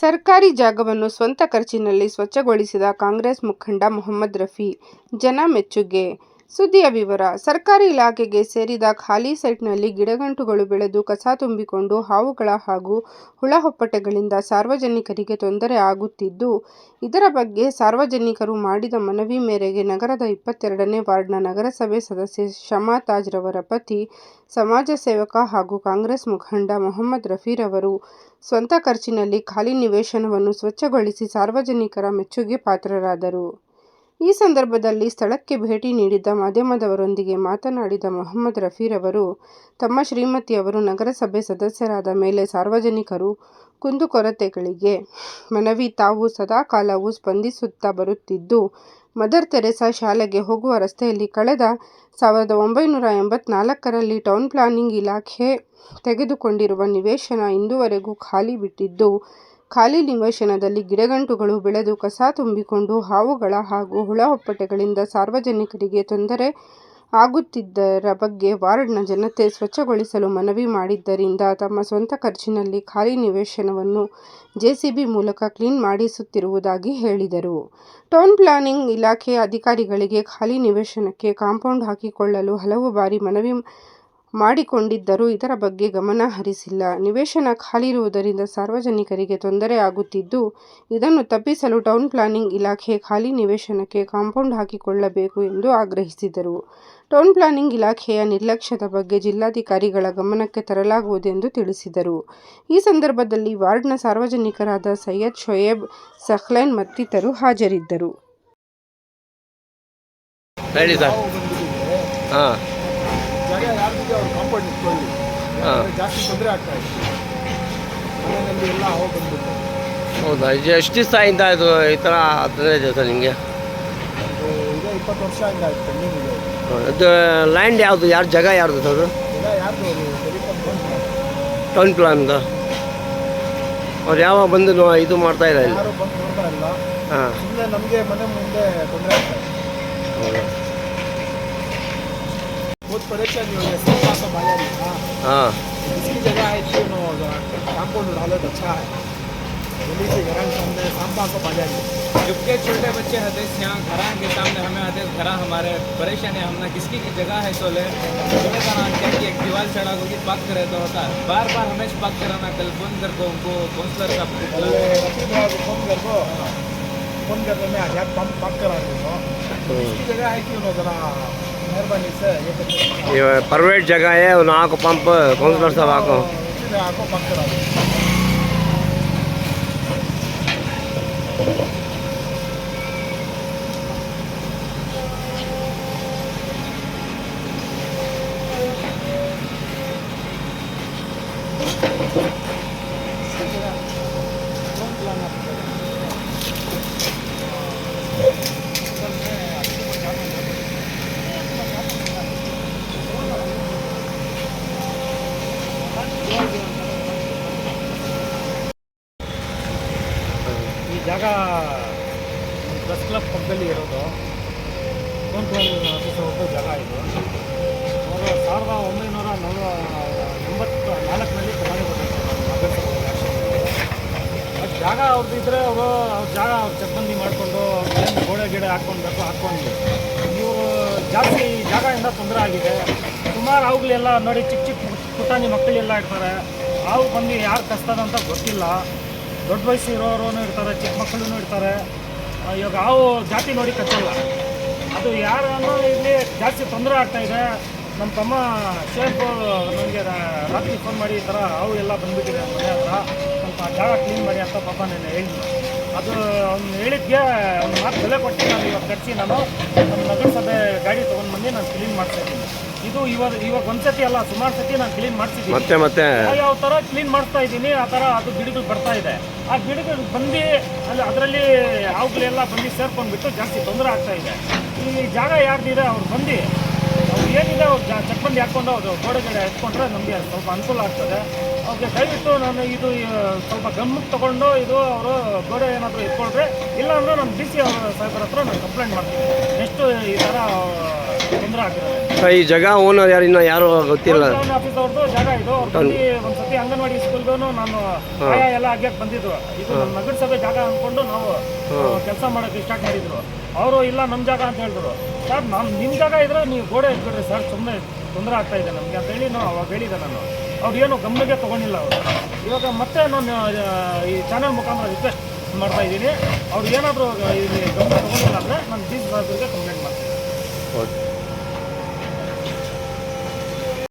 ಸರ್ಕಾರಿ ಜಾಗವನ್ನು ಸ್ವಂತ ಖರ್ಚಿನಲ್ಲಿ ಸ್ವಚ್ಛಗೊಳಿಸಿದ ಕಾಂಗ್ರೆಸ್ ಮುಖಂಡ ಮೊಹಮ್ಮದ್ ರಫಿ, ಜನ ಮೆಚ್ಚುಗೆ. ಸುದ್ದಿಯ ವಿವರ ಸರ್ಕಾರಿ ಇಲಾಖೆಗೆ ಸೇರಿದ ಖಾಲಿ ಸೈಟ್ನಲ್ಲಿ ಗಿಡಗಂಟುಗಳು ಬೆಳೆದು ಕಸ ತುಂಬಿಕೊಂಡು ಹಾವುಗಳ ಹಾಗೂ ಹುಳಹುಪ್ಪಟೆಗಳಿಂದ ಸಾರ್ವಜನಿಕರಿಗೆ ತೊಂದರೆ ಆಗುತ್ತಿದ್ದು, ಇದರ ಬಗ್ಗೆ ಸಾರ್ವಜನಿಕರು ಮಾಡಿದ ಮನವಿ ಮೇರೆಗೆ ನಗರದ ಇಪ್ಪತ್ತೆರಡನೇ ವಾರ್ಡ್ನ ನಗರಸಭೆ ಸದಸ್ಯೆ ಶಮಾ ತಾಜ್ ರವರ ಪತಿ, ಸಮಾಜ ಸೇವಕ ಹಾಗೂ ಕಾಂಗ್ರೆಸ್ ಮುಖಂಡ ಮೊಹಮ್ಮದ್ ಅವರು ಸ್ವಂತ ಖರ್ಚಿನಲ್ಲಿ ಖಾಲಿ ನಿವೇಶನವನ್ನು ಸ್ವಚ್ಛಗೊಳಿಸಿ ಸಾರ್ವಜನಿಕರ ಮೆಚ್ಚುಗೆ ಪಾತ್ರರಾದರು. ಈ ಸಂದರ್ಭದಲ್ಲಿ ಸ್ಥಳಕ್ಕೆ ಭೇಟಿ ನೀಡಿದ್ದ ಮಾಧ್ಯಮದವರೊಂದಿಗೆ ಮಾತನಾಡಿದ ಮೊಹಮ್ಮದ್ ರಫಿರವರು, ತಮ್ಮ ಶ್ರೀಮತಿಯವರು ನಗರಸಭೆ ಸದಸ್ಯರಾದ ಮೇಲೆ ಸಾರ್ವಜನಿಕರು ಕುಂದುಕೊರತೆಗಳಿಗೆ ಮನವಿ ತಾವು ಸದಾಕಾಲವೂ ಸ್ಪಂದಿಸುತ್ತಾ ಬರುತ್ತಿದ್ದು, ಮದರ್ ತೆರೆಸಾ ಶಾಲೆಗೆ ಹೋಗುವ ರಸ್ತೆಯಲ್ಲಿ ಕಳೆದ ಸಾವಿರದ ಒಂಬೈನೂರ ಎಂಬತ್ನಾಲ್ಕರಲ್ಲಿ ಟೌನ್ ಪ್ಲಾನಿಂಗ್ ಇಲಾಖೆ ತೆಗೆದುಕೊಂಡಿರುವ ನಿವೇಶನ ಇಂದುವರೆಗೂ ಖಾಲಿ ಬಿಟ್ಟಿದ್ದು, ಖಾಲಿ ನಿವೇಶನದಲ್ಲಿ ಗಿಡಗಂಟುಗಳು ಬೆಳೆದು ಕಸ ತುಂಬಿಕೊಂಡು ಹಾವುಗಳ ಹಾಗೂ ಹುಳ ಹೊಪ್ಪಟೆಗಳಿಂದ ಸಾರ್ವಜನಿಕರಿಗೆ ತೊಂದರೆ ಆಗುತ್ತಿದ್ದರ ಬಗ್ಗೆ ವಾರ್ಡ್ನ ಜನತೆ ಸ್ವಚ್ಛಗೊಳಿಸಲು ಮನವಿ ಮಾಡಿದ್ದರಿಂದ ತಮ್ಮ ಸ್ವಂತ ಖರ್ಚಿನಲ್ಲಿ ಖಾಲಿ ನಿವೇಶನವನ್ನು ಜೆಸಿಬಿ ಮೂಲಕ ಕ್ಲೀನ್ ಮಾಡಿಸುತ್ತಿರುವುದಾಗಿ ಹೇಳಿದರು. ಟೌನ್ ಪ್ಲಾನಿಂಗ್ ಇಲಾಖೆ ಅಧಿಕಾರಿಗಳಿಗೆ ಖಾಲಿ ನಿವೇಶನಕ್ಕೆ ಕಾಂಪೌಂಡ್ ಹಾಕಿಕೊಳ್ಳಲು ಹಲವು ಬಾರಿ ಮನವಿ ಮಾಡಿಕೊಂಡಿದ್ದರೂ ಇದರ ಬಗ್ಗೆ ಗಮನ ಹರಿಸಿಲ್ಲ. ನಿವೇಶನ ಖಾಲಿ ಇರುವುದರಿಂದ ಸಾರ್ವಜನಿಕರಿಗೆ ತೊಂದರೆ ಆಗುತ್ತಿದ್ದು, ಇದನ್ನು ತಪ್ಪಿಸಲು ಟೌನ್ ಪ್ಲಾನಿಂಗ್ ಇಲಾಖೆ ಖಾಲಿ ನಿವೇಶನಕ್ಕೆ ಕಾಂಪೌಂಡ್ ಹಾಕಿಕೊಳ್ಳಬೇಕು ಎಂದು ಆಗ್ರಹಿಸಿದರು. ಟೌನ್ ಪ್ಲಾನಿಂಗ್ ಇಲಾಖೆಯ ನಿರ್ಲಕ್ಷ್ಯದ ಬಗ್ಗೆ ಜಿಲ್ಲಾಧಿಕಾರಿಗಳ ಗಮನಕ್ಕೆ ತರಲಾಗುವುದೆಂದು ತಿಳಿಸಿದರು. ಈ ಸಂದರ್ಭದಲ್ಲಿ ವಾರ್ಡ್ನ ಸಾರ್ವಜನಿಕರಾದ ಸೈಯದ್ ಶೋಯೇಬ್ ಸಹ್ಲೈನ್ ಮತ್ತಿತರು ಹಾಜರಿದ್ದರು. ಯಾಕಂದ್ರೆ ಜಾಸ್ತಿ ತೊಂದರೆ ಆಗ್ತಾ ಮನೆಯಲ್ಲಿ ಎಲ್ಲ ಹಾವು ಬಂದ್ಬಿಟ್ಟು ಹೌದಾ? ಇದು ಎಷ್ಟು ದಿವಸ ಇಂದ ಇದು ಈ ಥರ ತೊಂದರೆ ಇದೆ ಸರ್ ನಿಮಗೆ? ಅದು ಈಗ ಇಪ್ಪತ್ತು ವರ್ಷ ಆಯ್ತು ಪೆಂಡಿಂಗ್ ಇದೆ. ಇದು ಲ್ಯಾಂಡ್ ಯಾವುದು? ಯಾರು ಜಾಗ ಯಾರ್ದು ಸರ್ ಈಗ ಯಾರ್ದು ಬಂದು ಟೌನ್ ಪ್ಲಾನ್ದು ಅವ್ರು ಯಾವಾಗ ಬಂದು ನೋ- ಇದು ಮಾಡ್ತಾ ಇಲ್ಲ ಇಲ್ಲಿ? ಯಾರು ಬಂದು ನೋಡ್ತಾ ಇಲ್ಲ. ಹಾಂ. ಸುಮ್ಮನೆ ನಮಗೆ ಮನೆ ಮುಂದೆ ತೊಂದರೆ ಆಗ್ತಾ ಇದೆ. ಹೌದಾ? बहुत परेशान हो गया सब आया नहीं हाँ। ಹಾಂ इसकी जगह है कि नो कंपाउंड डालो तो अच्छा है। जल्दी से घर के सामने सांपा को बाजा नहीं जबकि छोटे बच्चे हदेस यहाँ घरा के सामने हमें हदेस घरा हमारे परेशान है। हमने किसकी की जगह है सोले? सोले का नाम क्या कि एक दीवार चढ़ा को कि पक करे तो होता है। बार बार हमें पक कराना कल फ़ोन कर को उनको काउंसलर का को फ़ोन कर को फ़ोन करने में आज़ाद पंप पंप करा दो इसकी जगह है कि जरा ये प्राइवेट जगह है और ना को पंप कौंसलर साहब आको Thank you. ಬಸ್ ಕ್ಲಬ್ ಪಕ್ಕದಲ್ಲಿ ಇರೋದು. ಒಂದು ಜಾಗ ಇದು. ಅವರು ಸಾವಿರದ ಒಂಬೈನೂರ ನಲ್ವ ಎಂಬತ್ತು ನಾಲ್ಕನಲ್ಲಿ ಪ್ರಧಾನಿ ಬಟ್ ಜಾಗ ಅವ್ರದ್ದು ಇದ್ದರೆ ಅವರು ಅವ್ರ ಜಾಗ ಅವ್ರು ಚಕ್ಬಂದಿ ಮಾಡಿಕೊಂಡು ಏನು ಗೋಡೆ ಗಿಡ ಹಾಕ್ಕೊಂಡು ಬೇಕು ಹಾಕ್ಕೊಂಡು ಇವರು ಜಾಸ್ತಿ ಜಾಗದಿಂದ ತೊಂದರೆ ಆಗಿದೆ. ಸುಮಾರು ಅವುಗಳೆಲ್ಲ ನೋಡಿ ಚಿಕ್ಕ ಚಿಕ್ಕ ಪುಟಾಣಿ ಮಕ್ಕಳೆಲ್ಲ ಇರ್ತಾರೆ. ಅವು ಬಂದು ಯಾರು ಕಸ್ತದಂತ ಗೊತ್ತಿಲ್ಲ. ದೊಡ್ಡ ವಯಸ್ಸು ಇರೋರು ಇರ್ತಾರೆ, ಚಿಕ್ಕ ಮಕ್ಕಳು ಇರ್ತಾರೆ. ಇವಾಗ ಹಾವು ಜಾತಿ ನೋಡಿ ಕಚ್ಚಲ್ಲ ಅದು ಯಾರನ್ನೋ ಇಲ್ಲಿ ಜಾಸ್ತಿ ತೊಂದರೆ ಆಗ್ತಾ ಇದೆ. ನಮ್ಮ ತಮ್ಮ ಶೇಫ್ ನನಗೆ ರಾತ್ರಿ ಫೋನ್ ಮಾಡಿ ಈ ಥರ ಹಾವು ಎಲ್ಲ ಬಂದ್ಬಿಟ್ಟಿದೆ ಮನೆ ಹತ್ರ. ಸ್ವಲ್ಪ ಜಾಗ ಕ್ಲೀನ್ ಮಾಡಿ ಅಂತ ಪಾಪ ನಾನು ಹೇಳಿದ್ನು ಅದು ಅವ್ನು ಹೇಳಿದ್ಗೆ ಅವ್ನ ಮಾತು ಬೆಲೆ ಕೊಟ್ಟು ನಾನು ಇವಾಗ ಕರೆಸಿ ನಾನು. ನಮ್ಮ ನಗರಸಭೆ ಗಾಡಿ ತೊಗೊಂಡು ಬಂದು ನಾನು ಕ್ಲೀನ್ ಮಾಡ್ತಾ ಇದ್ದೀನಿ. ಇದು ಇವಾಗ ಇವಾಗ ಒಂದ್ಸತಿ ಅಲ್ಲ ಸುಮಾರು ಸತಿ ನಾನು ಕ್ಲೀನ್ ಮಾಡ್ತಿದ್ದೀನಿ ಮತ್ತೆ ಮತ್ತೆ? ಯಾವ ಥರ ಕ್ಲೀನ್ ಮಾಡ್ತಾ ಇದ್ದೀನಿ ಆ ಥರ ಅದು ಗಿಡಗಳು ಬರ್ತಾ ಇದೆ. ಆ ಗಿಡಗಳು ಬಂದು ಅಲ್ಲಿ ಅದರಲ್ಲಿ ಅವುಗಳೆಲ್ಲ ಬಂದು ಸೇರ್ಕೊಂಡ್ಬಿಟ್ಟು ಜಾಸ್ತಿ ತೊಂದರೆ ಆಗ್ತಾ ಇದೆ. ಈ ಜಾಗ ಯಾರ್ದಿದೆ ಅವ್ರು ಬಂದು ಅವ್ರು ಏನಿದೆ ಅವ್ರು ಚಕ್ಬಂದಿ ಹಾಕ್ಕೊಂಡು ಅವರು ಗೋಡೆಗಡೆ ಇಟ್ಕೊಂಡ್ರೆ ನಮಗೆ ಸ್ವಲ್ಪ ಅನುಕೂಲ ಆಗ್ತದೆ. ಅವ್ರಿಗೆ ದಯವಿಟ್ಟು ನಾನು ಇದು ಸ್ವಲ್ಪ ಗಮನಕ್ಕೆ ತಗೊಂಡು ಇದು ಅವರು ಗೋಡೆ ಏನಾದರೂ ಇಟ್ಕೊಂಡ್ರೆ ಇಲ್ಲ ಅಂದ್ರೆ ನಾನು ಡಿ ಸಿ ಅವರ ಸಾಹೇಬರ ಹತ್ರ ನಾನು ಕಂಪ್ಲೇಂಟ್ ಮಾಡ್ತೀನಿ. ನೆಕ್ಸ್ಟು ಈ ಥರ ಈ ಜಾಗ ಓನರ್ ಯಾರು ಇನ್ನೂ ಯಾರು ಗೊತ್ತಿಲ್ಲ. ಆಫೀಸ್ ಅವ್ರದ್ದು ಜಾಗ ಇದು. ಅವ್ರು ಬಂದು ಒಂದ್ಸತಿ ಅಂಗನವಾಡಿ ಸ್ಕೂಲ್ಗೂ ನಾನು ಆಯಾ ಎಲ್ಲ ಆಗ್ಯಕ್ಕೆ ಬಂದಿದ್ರು. ಇದು ನಮ್ಮ ನಗರಸಭೆ ಜಾಗ ಅಂದ್ಕೊಂಡು ನಾವು ಕೆಲಸ ಮಾಡೋಕ್ಕೆ ಸ್ಟಾರ್ಟ್ ಮಾಡಿದ್ರು. ಅವರು ಇಲ್ಲ ನಮ್ಮ ಜಾಗ ಅಂತ ಹೇಳಿದ್ರು. ಸರ್ ನಮ್ಮ ನಿಮ್ಮ ಜಾಗ ಇದ್ರೆ ನೀವು ಗೋಡೆ ಇಟ್ಬಿಡ್ರಿ ಸರ್ ಸುಮ್ಮನೆ ತೊಂದರೆ ಆಗ್ತಾ ಇದೆ ನಮಗೆ ಅಂತ ಹೇಳಿ ನಾವು ಅವಾಗ ಹೇಳಿದೆ ನಾನು. ಅವ್ರು ಏನು ಗಮನಕ್ಕೆ ತಗೊಂಡಿಲ್ಲ ಅವರು. ಇವಾಗ ಮತ್ತೆ ನಾನು ಈ ಚಾನೆಲ್ ಮುಖಾಂತರ ರಿಕ್ವೆಸ್ಟ್ ಮಾಡ್ತಾ ಇದ್ದೀನಿ. ಅವ್ರು ಏನಾದರೂ ಇಲ್ಲಿ ಗಮನ ತೊಗೊಂಡಿಲ್ಲ ಅಂದರೆ ನಾನು ಡಿ ಸಿ ಕಂಪ್ಲೇಂಟ್ ಮಾಡ್ತೀನಿ. ಓಕೆ.